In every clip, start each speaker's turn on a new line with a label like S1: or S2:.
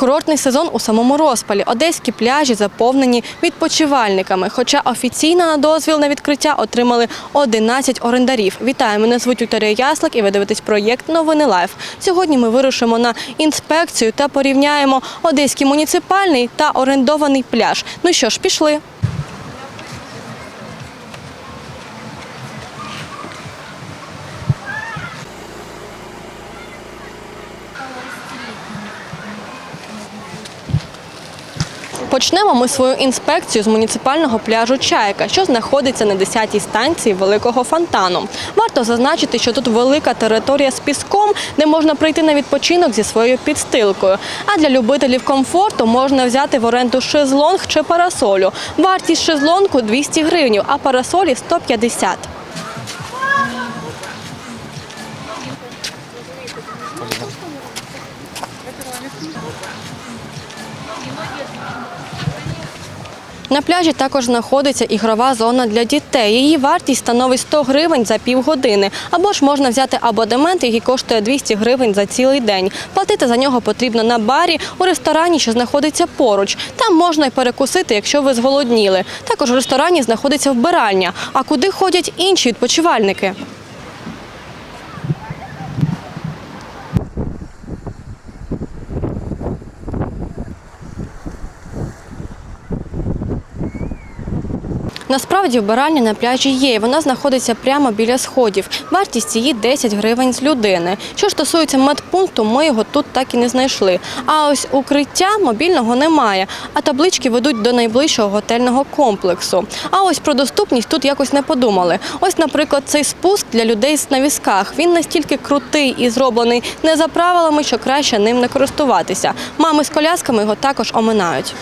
S1: Курортний сезон у самому розпалі. Одеські пляжі заповнені відпочивальниками. Хоча офіційно на дозвіл на відкриття отримали 11 орендарів. Вітаю, мене звуть Вікторія Яслик і ви дивитесь проєкт Новини Лайф. Сьогодні ми вирушимо на інспекцію та порівняємо одеський муніципальний та орендований пляж. Ну що ж, пішли. Почнемо ми свою інспекцію з муніципального пляжу Чайка, що знаходиться на 10-й станції великого фонтану. Варто зазначити, що тут велика територія з піском, де можна прийти на відпочинок зі своєю підстилкою. А для любителів комфорту можна взяти в оренду шезлонг чи парасолю. Вартість шезлонгу 200 гривень, а парасолі 150. На пляжі також знаходиться ігрова зона для дітей. Її вартість становить 100 гривень за півгодини. Або ж можна взяти абонемент, який коштує 200 гривень за цілий день. Платити за нього потрібно на барі у ресторані, що знаходиться поруч. Там можна й перекусити, якщо ви зголодніли. Також в ресторані знаходиться вбиральня. А куди ходять інші відпочивальники? Насправді вбиральня на пляжі є. Вона знаходиться прямо біля сходів. Вартість її 10 гривень з людини. Що ж стосується медпункту, ми його тут так і не знайшли. А ось укриття мобільного немає, а таблички ведуть до найближчого готельного комплексу. А ось про доступність тут якось не подумали. Ось, наприклад, цей спуск для людей на візках. Він настільки крутий і зроблений не за правилами, що краще ним не користуватися. Мами з колясками його також оминають.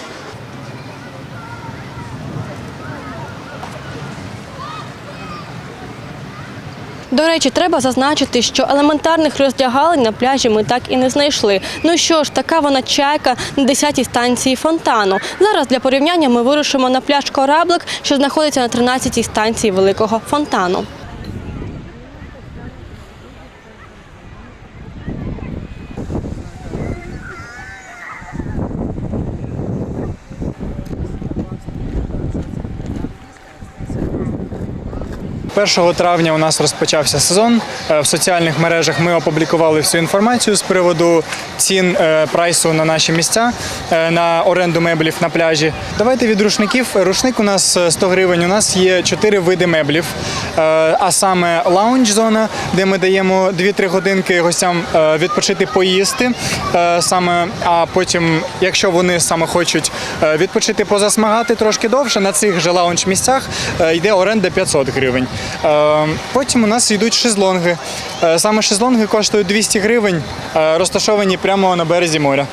S1: До речі, треба зазначити, що елементарних роздягалень на пляжі ми так і не знайшли. Ну що ж, така вона чайка на 10-й станції фонтану. Зараз для порівняння ми вирушимо на пляж Кораблик, що знаходиться на 13-й станції великого фонтану.
S2: Першого травня у нас розпочався сезон. Е, В соціальних мережах ми опублікували всю інформацію з приводу цін е, прайсу на наші місця е, на оренду меблів на пляжі. Давайте від рушників. Рушник у нас е, 100 гривень. У нас є чотири види меблів, а саме лаунж-зона, де ми даємо 2-3 годинки гостям відпочити, поїсти. Саме, а потім, якщо вони саме хочуть відпочити, позасмагати трошки довше, на цих же лаунж місцях йде оренда 500 гривень. Е, Потім у нас йдуть шезлонги. Е, Саме шезлонги коштують 200 гривень, е, розташовані прямо на березі моря.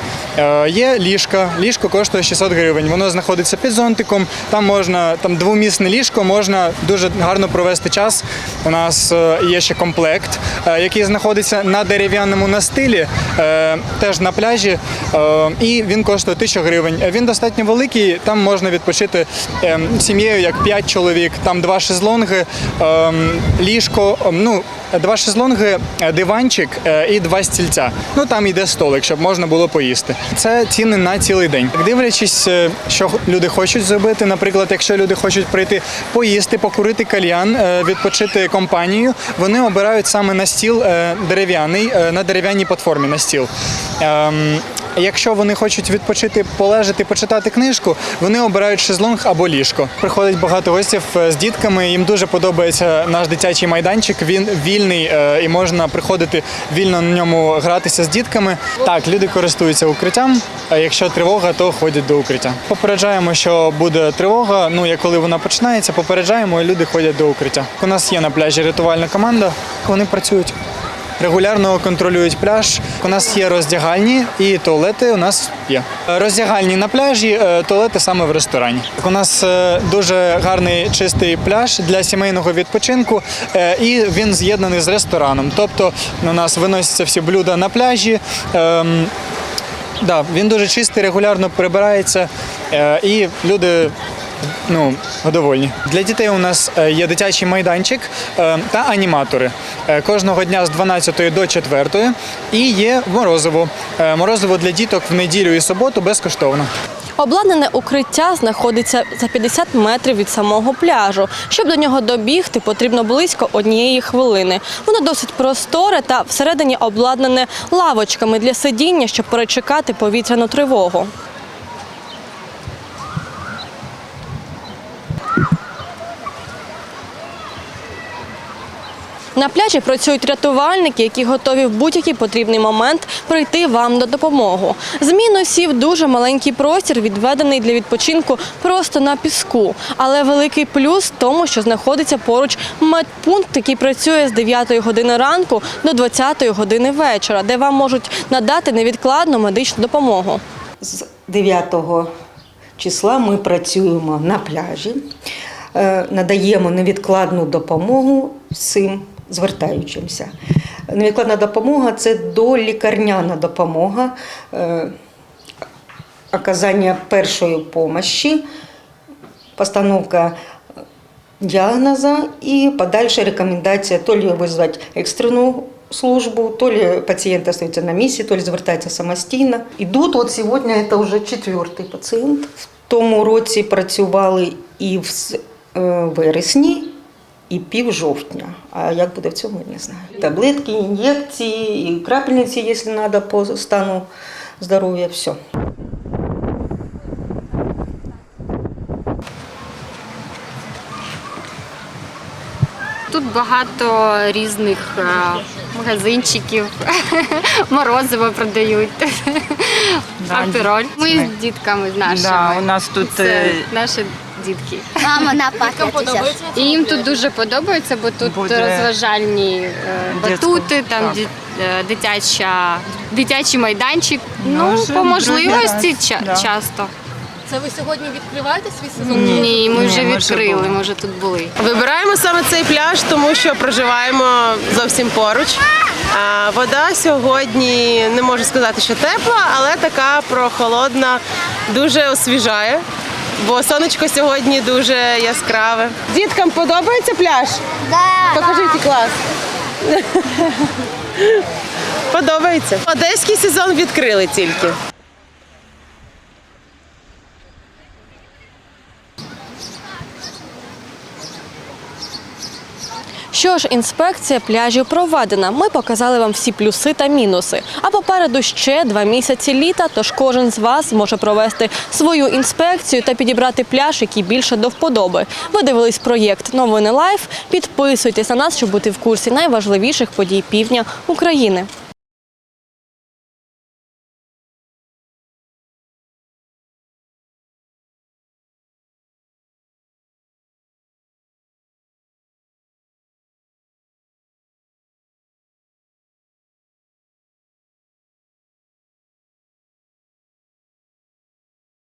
S2: Є ліжка. Ліжко коштує 600 гривень. Воно знаходиться під зонтиком. Там можна там двомісне ліжко, можна дуже гарно провести час. У нас е, є ще комплект, е, який знаходиться на дерев'яному настилі, е, теж на пляжі. І він коштує 1000 гривень. Він достатньо великий. Там можна відпочити е, сім'єю як 5 чоловік. Там два шезлонги, е, ліжко. е, Ну Два шезлонги, е, диванчик е, і два стільця. Ну там йде столик, щоб можна було поїсти. Це ціни на цілий день. Дивлячись, е, що люди хочуть зробити. Наприклад, якщо люди хочуть прийти поїсти, покурити кальян, відпочити компанію, вони обирають саме на стіл дерев'яний, на дерев'яній платформі на стіл. Якщо вони хочуть відпочити, полежати, почитати книжку, вони обирають шезлонг або ліжко. Приходить багато гостів е, з дітками. Їм дуже подобається наш дитячий майданчик. Він вільний е, і можна приходити вільно на ньому гратися з дітками. Так, люди користуються укриттям. А якщо тривога, то ходять до укриття. Попереджаємо, що буде тривога. Ну як коли вона починається, попереджаємо, і люди ходять до укриття. У нас є на пляжі рятувальна команда. Вони працюють. Регулярно контролюють пляж. У нас є роздягальні і туалети. У нас є роздягальні на пляжі, е, туалети саме в ресторані. У нас е, дуже гарний чистий пляж для сімейного відпочинку, е, і він з'єднаний з рестораном. Тобто у нас виносяться всі блюда на пляжі. ем, Да, він дуже чистий, регулярно прибирається, і люди ну, довольні. Для дітей у нас е, є дитячий майданчик е, та аніматори. Е, Кожного дня з 12 до 4 і є морозиво. Морозиво для діток в неділю і суботу безкоштовно.
S1: Обладнане укриття знаходиться за 50 метрів від самого пляжу. Щоб до нього добігти, потрібно близько однієї хвилини. Воно досить просторе та всередині обладнане лавочками для сидіння, щоб перечекати повітряну тривогу. На пляжі працюють рятувальники, які готові в будь-який потрібний момент прийти вам на допомогу. З мінусів дуже маленький простір, відведений для відпочинку просто на піску. Але великий плюс в тому, що знаходиться поруч медпункт, який працює з 9 години ранку до 20 години вечора, де вам можуть надати невідкладну медичну допомогу.
S3: З 9 числа ми працюємо на пляжі, е, надаємо невідкладну допомогу всім звертаючимся. Невідкладна допомога це долікарняна допомога, е, оказання першої допомоги, постановка діагноза і подальша рекомендація то ли визвати екстрену службу, то ли пацієнт остається на місці, то ли звертається самостійно. Ідуть, от сьогодні це вже четвертий пацієнт. В тому році працювали і в е, вересні, і пів жовтня. А як буде в цьому, я не знаю. Таблетки, ін'єкції, і крапельниці, якщо треба, по стану здоров'я, все.
S4: Тут багато різних е, магазинчиків, морозиво продають, апероль. Ми з дітками з нашими.
S5: Да, у нас тут,
S4: Це
S5: е,
S4: наші дітки.
S6: Мама на пакеті.
S4: І їм тут дуже подобається, бо тут
S5: Буде
S4: розважальні е, батути, там
S5: так.
S4: ді- е, дитяча, дитячий майданчик.
S5: Ну,
S4: Ну, по можливості ча-
S5: да.
S4: часто.
S1: Це ви сьогодні відкриваєте свій сезон?
S4: Ні, ми вже
S5: Ні,
S4: відкрили, ми вже тут були.
S7: Вибираємо саме цей пляж, тому що проживаємо зовсім поруч. А вода сьогодні не можу сказати, що тепла, але така прохолодна, дуже освіжає. Бо сонечко сьогодні дуже яскраве. Діткам подобається пляж?
S6: Да.
S7: Покажіть клас. Подобається. Одеський сезон відкрили тільки.
S1: Що ж, інспекція пляжів проведена. Ми показали вам всі плюси та мінуси. А попереду ще два місяці літа. Тож кожен з вас може провести свою інспекцію та підібрати пляж, який більше до вподоби. Ви дивились проєкт Новини Лайф. Підписуйтесь на нас, щоб бути в курсі найважливіших подій півдня України.